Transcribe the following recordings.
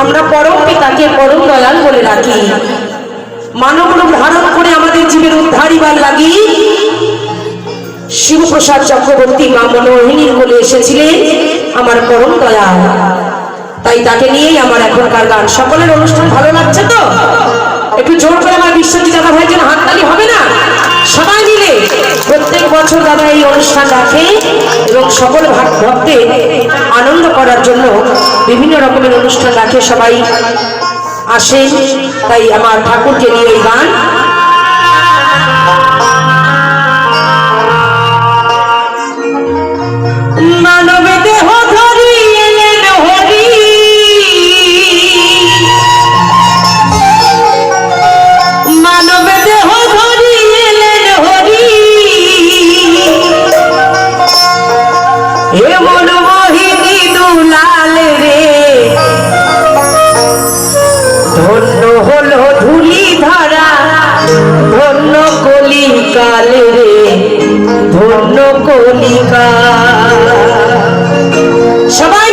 আমরা পরম পিতাকে পরম দয়াল বলে রাখি মানব রূপ ধারণ করে আমাদের জীবের উদ্ধারিবার লাগি। শিবপ্রসাদ চক্রবর্তী মা মনোহিনীর কোলে এসেছিলেন আমার পরম দয়াল। তাই তাকে নিয়েই আমার এখনকার গান। সকলের অনুষ্ঠান ভালো লাগছে তো? একটু জোর করে আমার বিশ্বজিৎ দাদা ভাই যেন হাততালি হবে না? বছর দাদা এই অনুষ্ঠান রাখে এবং সকল ভাগ- ভক্তের আনন্দ করার জন্য বিভিন্ন রকমের অনুষ্ঠান রাখে। সবাই আসে তাই আমার ঠাকুরকে নিয়ে এই গান হলো ধুলি ধারা ধন্য কলিকাল রে ধন্য কলিকা। সবাই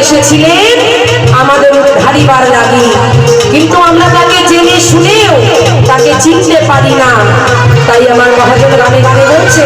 এসেছিলেন আমাদের উদ্ধারিবার লাগি কিন্তু আমরা তাকে জেনে শুনেও তাকে চিনতে পারি না। তাই আমার মহাজন গানে গানে বলছে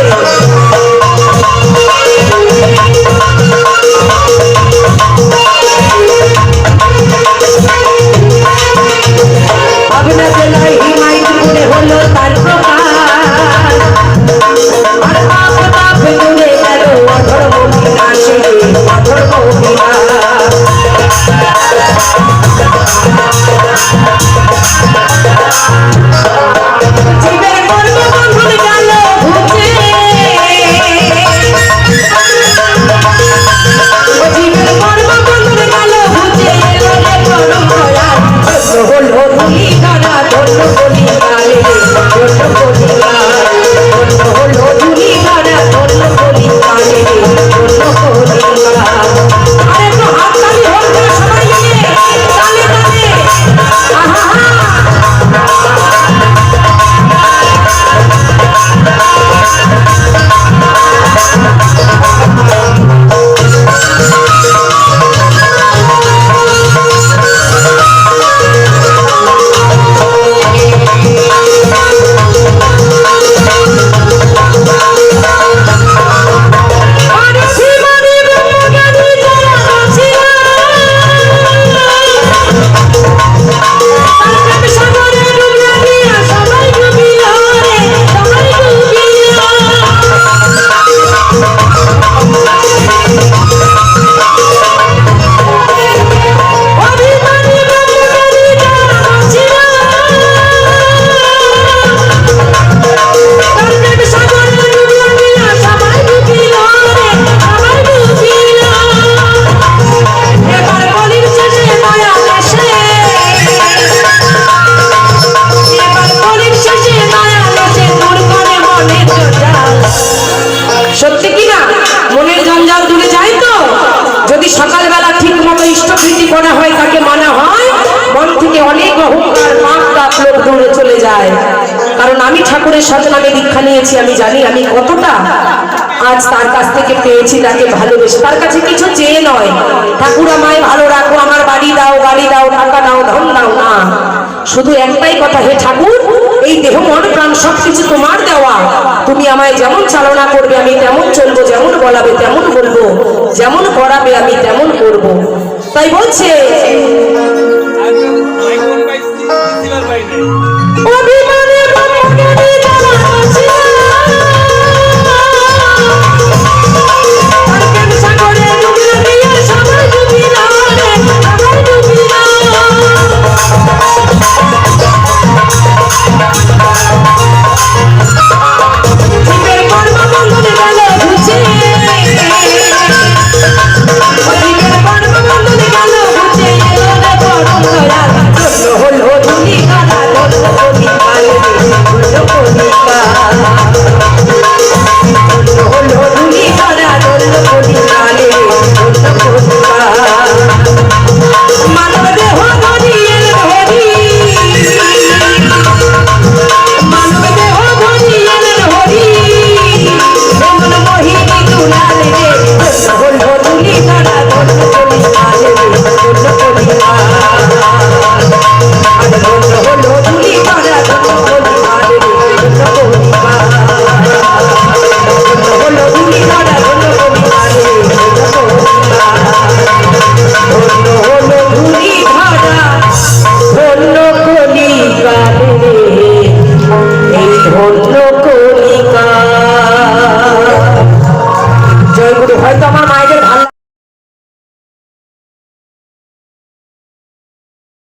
দূরে চলে যায়। কারণ আমি ঠাকুরের সাথে আমি দীক্ষা নিয়েছি, আমি জানি আমি কতটা আজ তার কাছ থেকে পেয়েছি, তাকে ভালোবেসে। তার কাছে কিছু চেয়ে নয়। ঠাকুর আমায় ভালো রাখো, আমার বাড়ি দাও, গাড়ি দাও, টাকা দাও, ধন দাও, না। শুধু একটাই কথা, হে ঠাকুর, এই দেহ, মন, প্রাণ সবকিছু তোমার দেওয়া। তুমি আমায় যেমন চালনা করবে, আমি তেমন চলবো, যেমন বলাবে, তেমন বলব, যেমন করাবে, আমি তেমন করব। তাই বলছে